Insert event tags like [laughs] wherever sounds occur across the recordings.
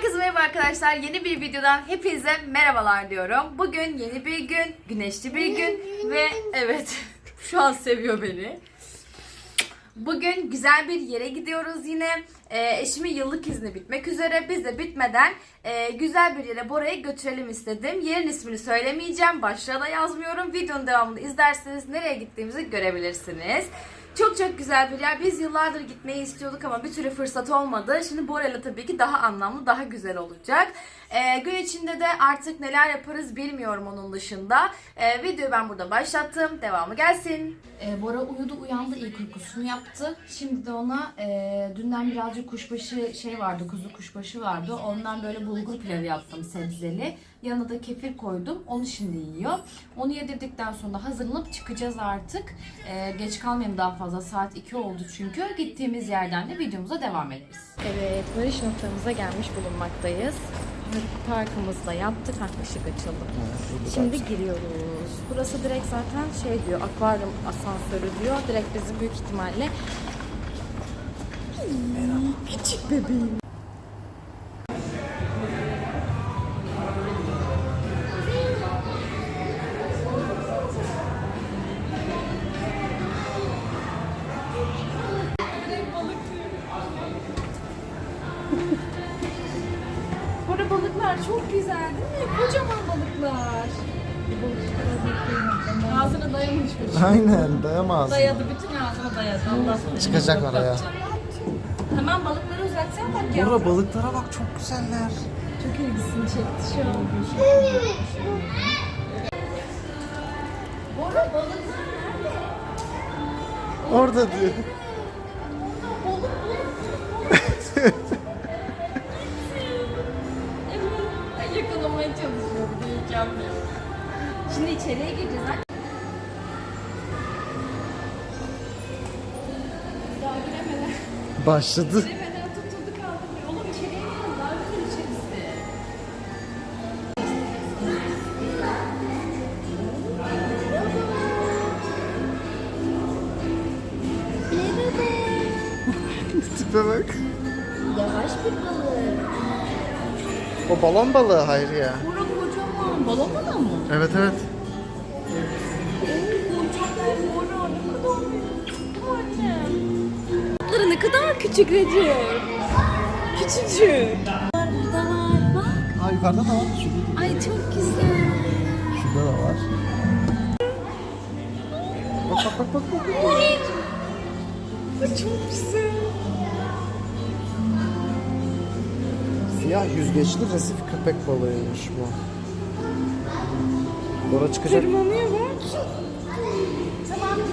Herkese merhaba arkadaşlar. Yeni bir videodan hepinize merhabalar diyorum. Bugün yeni bir gün, güneşli bir gün ve evet [laughs] şu an seviyor beni. Bugün güzel bir yere gidiyoruz yine. Ee, eşimin yıllık izni bitmek üzere. Biz de bitmeden e, güzel bir yere Bora'yı götürelim istedim. Yerin ismini söylemeyeceğim. Başlığa da yazmıyorum. Videonun devamını izlerseniz nereye gittiğimizi görebilirsiniz. Çok çok güzel bir yer. Biz yıllardır gitmeyi istiyorduk ama bir türlü fırsat olmadı. Şimdi Bora'yla tabii ki daha anlamlı, daha güzel olacak. Ee, gün içinde de artık neler yaparız bilmiyorum onun dışında. Ee, videoyu ben burada başlattım. Devamı gelsin. Ee, Bora uyudu uyandı ilk uykusunu yaptı. Şimdi de ona e, dünden birazcık kuşbaşı şey vardı, kuzu kuşbaşı vardı. Ondan böyle bulgur pilavı yaptım sebzeli. Yanına da kefir koydum. Onu şimdi yiyor. Onu yedirdikten sonra hazırlanıp çıkacağız artık. Ee, geç kalmayayım daha fazla. Saat 2 oldu çünkü. Gittiğimiz yerden de videomuza devam ederiz. Evet, varış noktamıza gelmiş bulunmaktayız. Parkımızı da yaptık. Işık açıldı. Şimdi giriyoruz. Burası direkt zaten şey diyor, akvaryum asansörü diyor. Direkt bizi büyük ihtimalle Küçük bebeğim. Dayamaz. Dayadı, bütün ağzına dayadı. Allah Çıkacak oraya. Hemen balıkları uzatsan bak ya. Burada balıklara bak çok güzeller. Çok ilgisini çekti şu an. Bora balıklar nerede? Orada diyor. Balık balık. [laughs] Yakalamaya çalışıyor bir de mükemmel. Şimdi içeriye gireceğiz. İçerisi. [laughs] Tipe bak. Yavaş bir balık. O balon balığı Hayri ya. Bora kocaman. Balon balığı mı? Evet evet. Kocaman Bora. Balıkları ne kadar küçük Recep. Küçücük. Burada var bak. Ha yukarıda da var. Şurada, Ay çok güzel. şurada da var. Bak bak bak bak. bak. Ay çok güzel. Siyah yüzgeçli resif köpek balığıymış bu. Bora çıkacak. Tırmanıyor bak.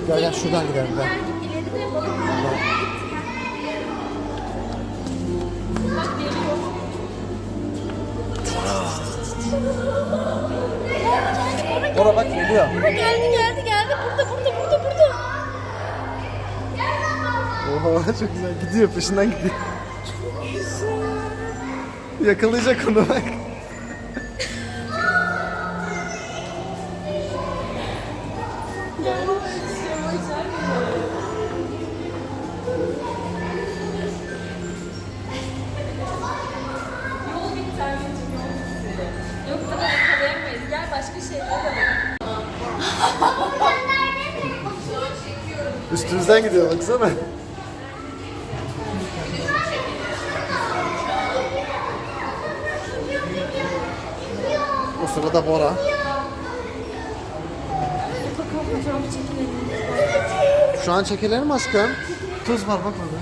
Gel gel şuradan gidelim gel. Bora bak geliyor. Geldi geldi geldi. Burada burada burada burada. Oha [laughs] çok güzel. Gidiyor peşinden gidiyor. Yakalayacak onu bak. Başka şeylere de Üstümüzden gidiyor baksana. O sırada Bora. Şu an çekilelim aşkım. Tuz var bak orada.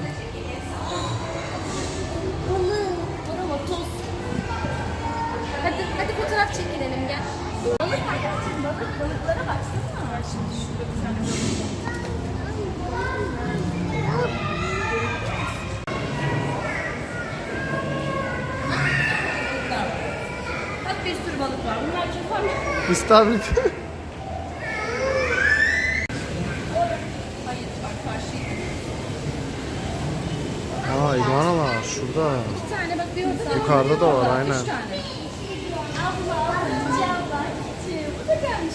Balıklara baksana. Var şimdi şurada bir tane balık. Bak bir sürü balık var. Bunlar kefal? İstavrit. Aa iguanalar şurada. Bir tane bak bir orada da Yukarıda da var, aynen. Üç tane.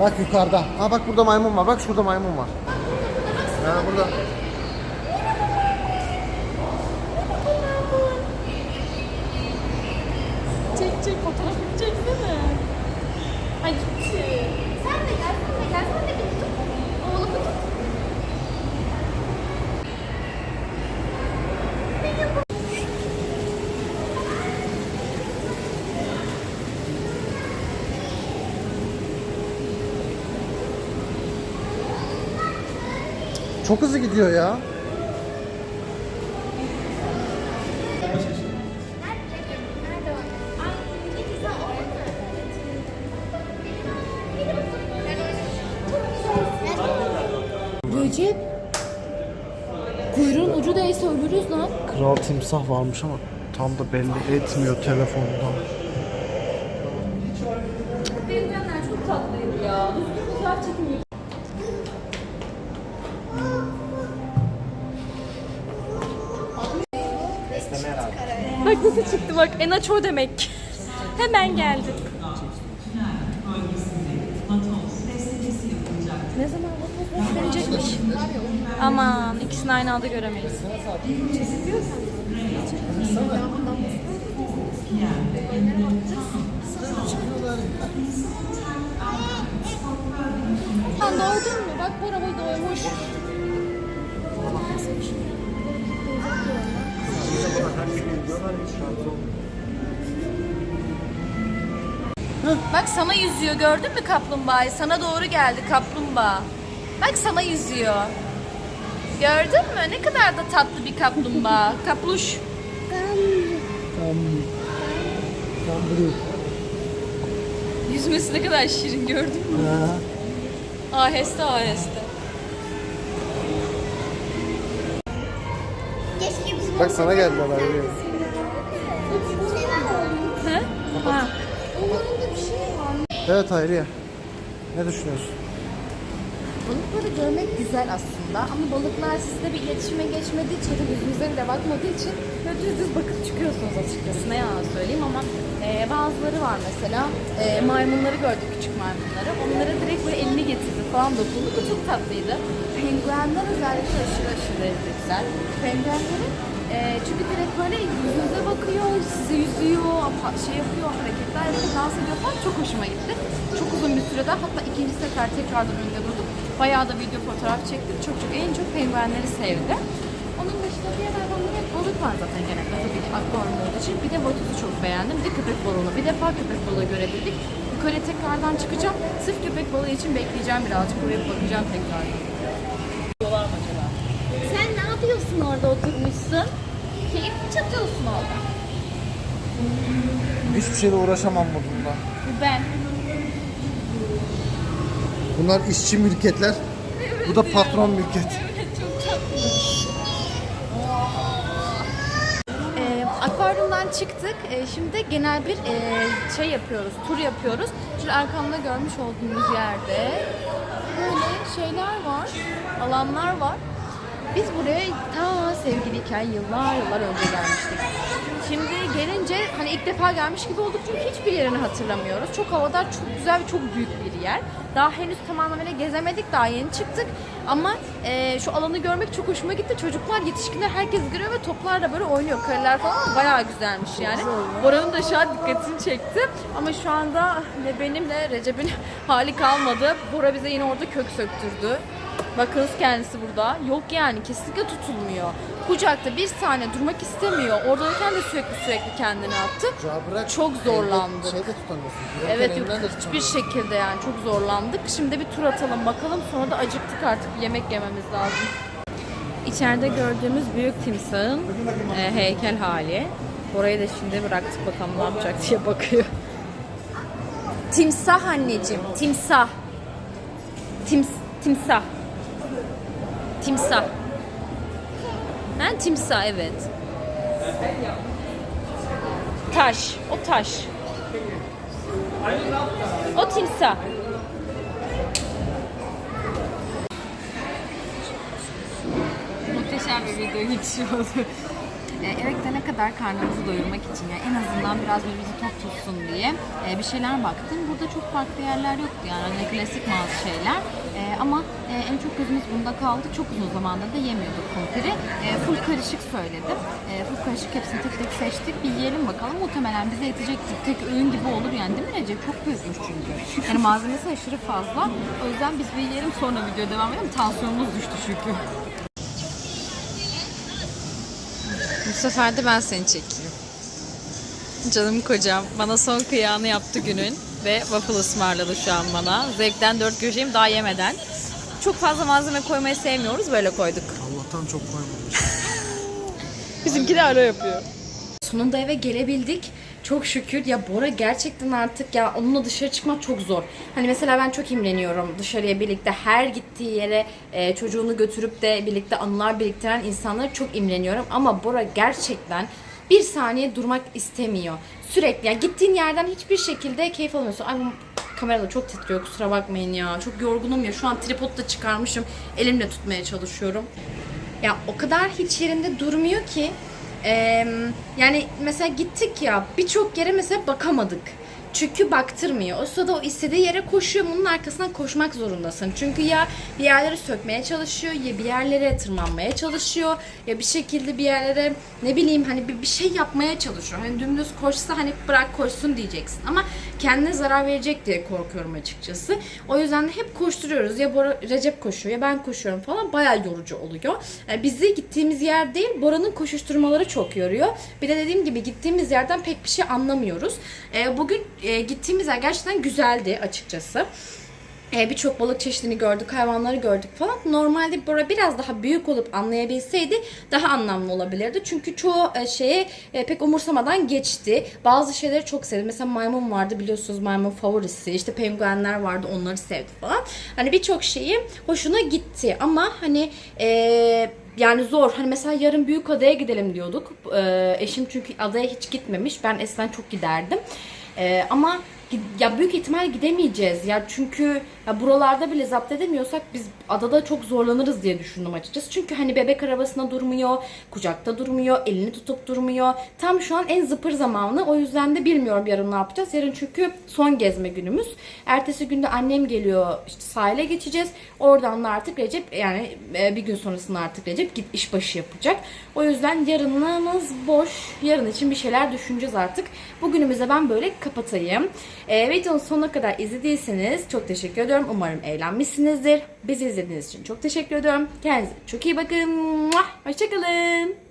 Bak yukarıda. Ha bak burada maymun var. Bak şurada maymun var. Ha burada. Çek çek fotoğrafını çeksene. Ay gitti. Sen de gel, sen de gel, sen de bir tut. Oğlumu tut. Çok hızlı gidiyor ya. Recep. Kuyruğun ucu değse ölürüz lan. Kral timsah varmış ama tam da belli etmiyor telefondan. Penguenler çok tatlıydı ya. Düzgün fotoğraf çekimi. Nasıl çıktı bak. En aç o demek. Hemen geldi. Ne zaman bu beslenecekmiş? Aman ikisini aynı anda göremeyiz. Sen doydun mu? Bak bu araba doymuş. Bak sana yüzüyor gördün mü kaplumbağayı? Sana doğru geldi kaplumbağa. Bak sana yüzüyor. Gördün mü? Ne kadar da tatlı bir kaplumbağa. [laughs] Kapluş. Yüzmesi ne kadar şirin gördün mü? Aheste aheste. Keşke bizim Bak sana geldiler abi. He? Ha. Evet Hayriye. Ne düşünüyorsun? Balıkları görmek güzel aslında ama balıklar sizle bir iletişime geçmediği için, yüzünüze bile bakmadığı için böyle düz düz bakıp çıkıyorsunuz açıkçası. Ne yalan söyleyeyim ama e, bazıları var mesela. E, maymunları gördük, küçük maymunları. Onlara direkt böyle elini getirdi falan dokundu. Çok tatlıydı. Penguenler özellikle aşırı aşırı güzel. Penguenlerin e, çünkü direkt böyle yüzünüze bakıyor, size yüzüyor, şey yapıyor, hareketler yapıyor, dans ediyor falan çok hoşuma gitti. Çok uzun bir sürede hatta ikinci sefer tekrardan önünde durdum. Bayağı da video fotoğraf çektim. Çok çok en çok penguenleri sevdim. Onun dışında diğer hayvanlar hep balık var zaten genelde tabii ki akvaryum olduğu için. Bir de vatuzu çok beğendim. Bir de köpek balığını. Bir defa köpek balığı görebildik. Yukarı tekrardan çıkacağım. Sırf köpek balığı için bekleyeceğim birazcık. Buraya bakacağım tekrar. Yapıyorsun orada oturmuşsun? Keyif mi çatıyorsun orada? Hiçbir şeyle uğraşamam bununla. Ben. Bunlar işçi mülkiyetler. Bu da patron mülkiyet. [laughs] Ee, akvaryumdan çıktık. Ee, şimdi genel bir e, şey yapıyoruz, tur yapıyoruz. Şöyle arkamda görmüş olduğunuz yerde böyle şeyler var, alanlar var. Biz buraya ta sevgiliyken yıllar yıllar önce gelmiştik. Şimdi gelince hani ilk defa gelmiş gibi olduk çünkü hiçbir yerini hatırlamıyoruz. Çok havadar, çok güzel ve çok büyük bir yer. Daha henüz tamamıyla gezemedik, daha yeni çıktık. Ama e, şu alanı görmek çok hoşuma gitti. Çocuklar, yetişkinler herkes görüyor ve toplar da böyle oynuyor. Kareler falan bayağı güzelmiş yani. Oranın da şu an dikkatini çekti. Ama şu anda ne benim ne Recep'in [laughs] hali kalmadı. Bora bize yine orada kök söktürdü. Bakınız kendisi burada. Yok yani kesinlikle tutulmuyor. Kucakta bir saniye durmak istemiyor. Oradayken de sürekli sürekli kendini attı. Ya bırak. Çok zorlandık. Elde- Şey de tutamıyorsun. Evet yok Elinden de hiçbir tutamıyorsun. şekilde yani çok zorlandık. Şimdi bir tur atalım bakalım sonra da acıktık artık yemek yememiz lazım. İçeride gördüğümüz büyük timsahın e, heykel hali. Orayı da şimdi bıraktık bakalım ne yapacak diye bakıyor. Timsah anneciğim, timsah. Tims, timsah. Timsah. Ha, timsah evet. Taş, o taş. O timsah. Muhteşem bir video geçiyordu. E, eve gidene kadar karnımızı doyurmak için yani en azından biraz birbirimizi tok tutsun diye e, bir şeyler baktım. Burada çok farklı yerler yoktu yani hani klasik bazı şeyler. E, ama en çok gözümüz bunda kaldı. Çok uzun zamandır da yemiyorduk kumpiri. Full karışık söyledim. Full karışık hepsini tek tek seçtik. Bir yiyelim bakalım. Muhtemelen bize yetecek tek öğün gibi olur yani değil mi Recep? Çok büyükmüş çünkü. Yani malzemesi aşırı fazla. O yüzden biz bir yiyelim sonra video devam edelim. Tansiyonumuz düştü çünkü. Bu sefer de ben seni çekeyim. Canım kocam bana son kıyağını yaptı günün ve waffle ısmarladı şu an bana. Zevkten dört köşeyim daha yemeden. Çok fazla malzeme koymayı sevmiyoruz böyle koyduk. Allah'tan çok koymamış. [laughs] Bizimki de ara yapıyor. Sonunda eve gelebildik. Çok şükür ya Bora gerçekten artık ya onunla dışarı çıkmak çok zor. Hani mesela ben çok imreniyorum dışarıya birlikte her gittiği yere e, çocuğunu götürüp de birlikte anılar biriktiren insanlara çok imreniyorum. Ama Bora gerçekten bir saniye durmak istemiyor. Sürekli yani gittiğin yerden hiçbir şekilde keyif almıyorsun. Ay kamerada çok titriyor kusura bakmayın ya. Çok yorgunum ya şu an tripod da çıkarmışım. Elimle tutmaya çalışıyorum. Ya o kadar hiç yerinde durmuyor ki. Eee, yani mesela gittik ya birçok yere mesela bakamadık. Çünkü baktırmıyor. O sırada o istediği yere koşuyor. Bunun arkasından koşmak zorundasın. Çünkü ya bir yerleri sökmeye çalışıyor ya bir yerlere tırmanmaya çalışıyor ya bir şekilde bir yerlere ne bileyim hani bir, bir şey yapmaya çalışıyor. Hani dümdüz koşsa hani bırak koşsun diyeceksin. Ama kendine zarar verecek diye korkuyorum açıkçası. O yüzden de hep koşturuyoruz. Ya Bora, Recep koşuyor ya ben koşuyorum falan. Bayağı yorucu oluyor. Yani bizi gittiğimiz yer değil Bora'nın koşuşturmaları çok yoruyor. Bir de dediğim gibi gittiğimiz yerden pek bir şey anlamıyoruz. Ee, bugün e, gittiğimiz yer gerçekten güzeldi açıkçası. E, birçok balık çeşidini gördük, hayvanları gördük falan. Normalde Bora biraz daha büyük olup anlayabilseydi daha anlamlı olabilirdi. Çünkü çoğu e, şeye e, pek umursamadan geçti. Bazı şeyleri çok sevdi. Mesela maymun vardı biliyorsunuz maymun favorisi. İşte penguenler vardı onları sevdi falan. Hani birçok şeyi hoşuna gitti. Ama hani e, yani zor. Hani mesela yarın büyük adaya gidelim diyorduk. E, eşim çünkü adaya hiç gitmemiş. Ben eskiden çok giderdim. E, ama ya büyük ihtimal gidemeyeceğiz ya çünkü ya buralarda bile zapt edemiyorsak biz adada çok zorlanırız diye düşündüm açıkçası. Çünkü hani bebek arabasında durmuyor, kucakta durmuyor, elini tutup durmuyor. Tam şu an en zıpır zamanı. O yüzden de bilmiyorum yarın ne yapacağız. Yarın çünkü son gezme günümüz. Ertesi günde annem geliyor işte sahile geçeceğiz. Oradan da artık Recep yani e, bir gün sonrasında artık Recep git işbaşı yapacak. O yüzden yarınımız boş. Yarın için bir şeyler düşüneceğiz artık. Bugünümüzde ben böyle kapatayım. E, videonun sonuna kadar izlediyseniz çok teşekkür ediyorum. Umarım eğlenmişsinizdir. Bizi izlediğiniz için çok teşekkür ediyorum. Kendinize çok iyi bakın. Hoşçakalın.